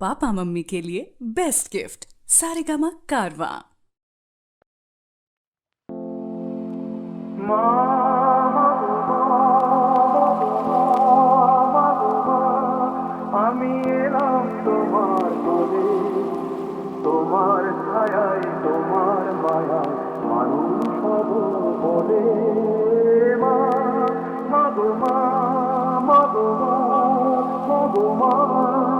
Papa mummy के लिए best gift Saregama कारवा আমি এলাম তোমার কোলে তোমার ছায়ায় তোমার মায়ায় মানুষ হব বলে মা মাগো মা মাগো মা মাগো মা মা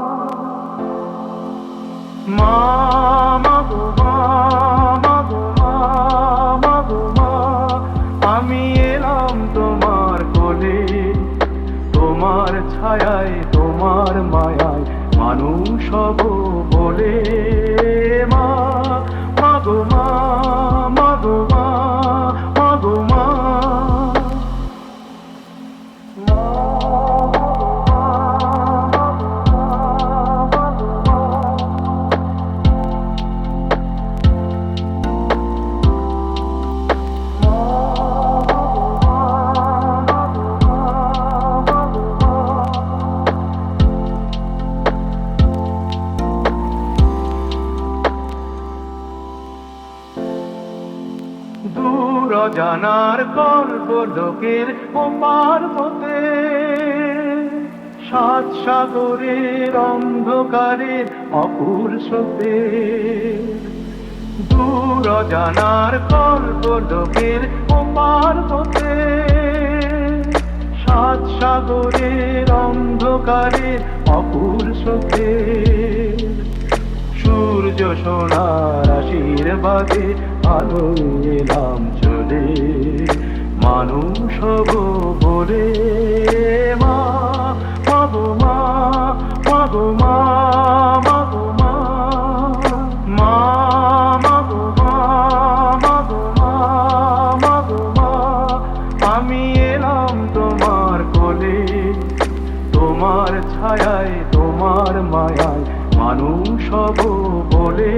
আমি তোমার তোমার ছায়ায় তোমার মায়ায় মানুষ হব বলে মা। দূর জানার গর্ব লোকের ওপার হতে সাত সাগরের অন্ধকারের অপুর স্রোতে। দূর জানার গর্ব লোকের ওপার হতে সাত সাগরের অন্ধকারের অপুর স্রোতে। সূর্য সোনার আশীর্বাদে আলো এলাম চলে। মানুষ হব বলে মা মাগো মা মাগো মা মা। আমি এলাম তোমার কোলে, তোমার ছায়ায়, তোমার মায়ায়। মানুষ হব বলে